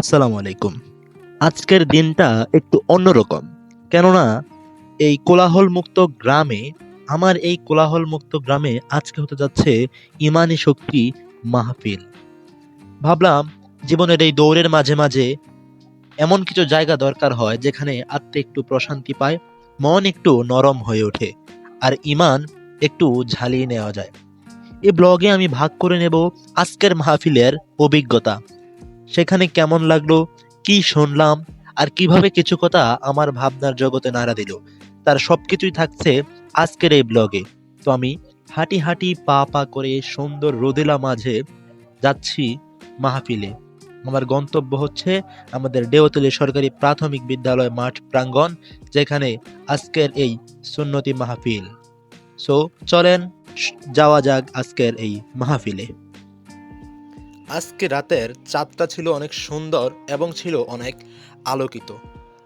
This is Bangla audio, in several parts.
আসসালামু আলাইকুম। আজকের দিনটা একটু অন্যরকম। কেননা এই কোলাহল মুক্ত গ্রামে, আমার এই কোলাহল মুক্ত গ্রামে আজকে হতে যাচ্ছে ইমানি শক্তি মাহফিল। ভাবলাম জীবনের এই দৌড়ের মাঝে মাঝে এমন কিছু জায়গা দরকার হয় যেখানে আত্মে একটু প্রশান্তি পায়, মন একটু নরম হয়ে ওঠে, আর ইমান একটু ঝালিয়ে নেওয়া যায়। এই ব্লগে আমি ভাগ করে নেব আজকের মাহফিলের অভিজ্ঞতা। সেখানে কেমন লাগল, কি শুনলাম, আর কীভাবে কিছু কথা আমার ভাবনার জগতে নাড়া দিল, তার সব কিছুই থাকছে আজকের এই ব্লগে। তো আমি হাঁটি হাঁটি পা পা করে সুন্দর রোদেলা মাঝে যাচ্ছি মাহফিলে। আমার গন্তব্য হচ্ছে আমাদের ডেওতলি সরকারি প্রাথমিক বিদ্যালয় মাঠ প্রাঙ্গণ, যেখানে আজকের এই সুন্নতি মাহফিল। সো চলেন, যাওয়া যাক আজকের এই মাহফিলে। আজকে রাতের চাঁদটা ছিল অনেক সুন্দর এবং ছিল অনেক আলোকিত।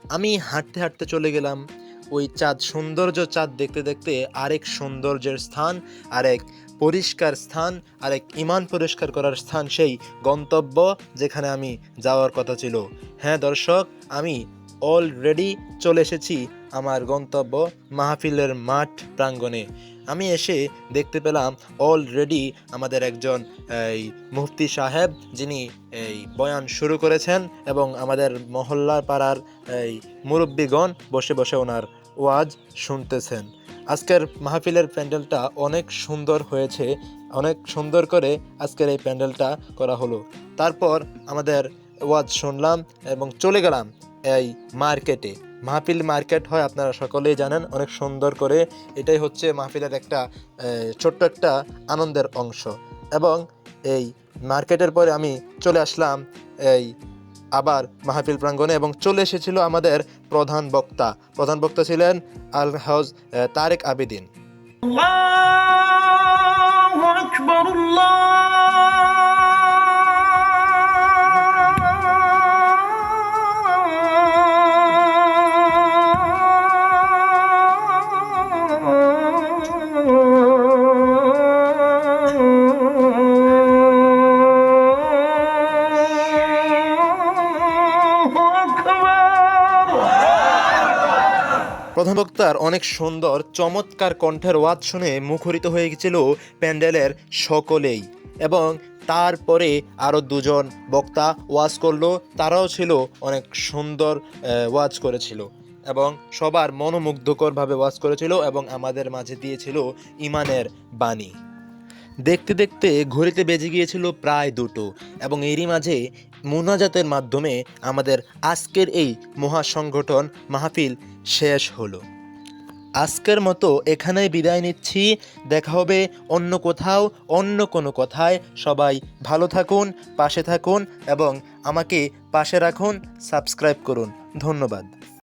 আমি হাঁটতে হাঁটতে চলে গেলাম। ওই চাঁদ সৌন্দর্য চাঁদ দেখতে দেখতে আরেক সৌন্দর্যের স্থান, আরেক পরিষ্কার স্থান, আরেক ইমান পরিষ্কার করার স্থান, সেই গন্তব্য যেখানে আমি যাওয়ার কথা ছিল। হ্যাঁ দর্শক, আমি অলরেডি চলে এসেছি আমার গন্তব্য মাহফিলের মাঠ প্রাঙ্গণে। আমি এসে দেখতে পেলাম অলরেডি আমাদের একজন এই মুফতি সাহেব, যিনি এই বয়ান শুরু করেছেন এবং আমাদের মহল্লা পাড়ার এই মুরব্বীগণ বসে বসে ওনার ওয়াজ শুনতেছেন। আজকের মাহফিলের প্যান্ডেলটা অনেক সুন্দর হয়েছে, অনেক সুন্দর করে আজকের এই প্যান্ডেলটা করা হলো। তারপর আমাদের ওয়াজ শুনলাম এবং চলে গেলাম এই মার্কেটে। মাহফিল মার্কেট হয়, আপনারা সকলেই জানেন, অনেক সুন্দর করে। এটাই হচ্ছে মাহফিলের একটা ছোট্ট একটা আনন্দের অংশ। এবং এই মার্কেটের পরে আমি চলে আসলাম এই আবার মাহফিল প্রাঙ্গণে এবং চলে এসেছিল আমাদের প্রধান বক্তা। প্রধান বক্তা ছিলেন আল হাউজ তারেক আবিদিন। প্রধান বক্তার অনেক সুন্দর, চমৎকার কণ্ঠের ওয়াজ শুনে মুখরিত হয়ে গেছিল প্যান্ডেলের সকলেই এবং তারপরে আরও দুজন বক্তা ওয়াজ করল, তারাও ছিল অনেক সুন্দর ওয়াজ করেছিল এবং সবার মনোমুগ্ধকরভাবে ওয়াজ করেছিল এবং আমাদের মাঝে দিয়েছিল ইমানের বাণী। দেখতে দেখতে ঘড়িতে বেজে গিয়েছিল প্রায় দুটো এবং এরই মাঝে মুনাজাতের মাধ্যমে আমাদের আজকের এই মহাসংগঠন মাহফিল শেষ হলো। আজকের মতো এখানেই বিদায় নিচ্ছি। দেখা হবে অন্য কোথাও, অন্য কোনো কথায়। সবাই ভালো থাকুন, পাশে থাকুন এবং আমাকে পাশে রাখুন, সাবস্ক্রাইব করুন। ধন্যবাদ।